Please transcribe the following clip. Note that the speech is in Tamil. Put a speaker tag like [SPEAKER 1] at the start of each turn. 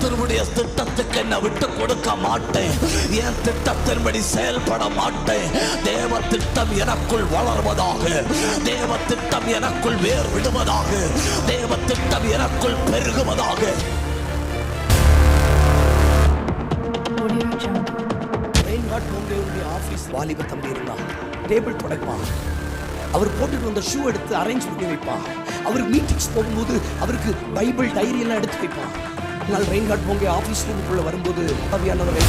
[SPEAKER 1] கத்தருடைய திட்டத்துக்கு என்ன விட்டு கொடுக்க மாட்டேன். என் திட்டத்தின்படி செயல்பட மாட்டேன். தேவ திட்டம் எனக்குள் வளர்வதாக. தேவ திட்டம் எனக்குள் வேர் விடுவதாக தேவ திட்டம் எனக்குள் பெருகுவதாக.
[SPEAKER 2] வாலிபர் வாலிப தம்பி இருந்தான். டேபிள் துடைப்பான் அவர் போட்டுட்டு வந்த ஷூ எடுத்து அரேஞ்ச் பண்ணி வைப்பான் அவர் மீட்டிங்ஸ் போகும்போது அவருக்கு பைபிள் டைரி எல்லாம் எடுத்து வைப்பான் ஆனால் ரெயின்கார்ட் போங்க. ஆஃபீஸ் ரூமுக்குள்ள வரும்போது அவியானவரை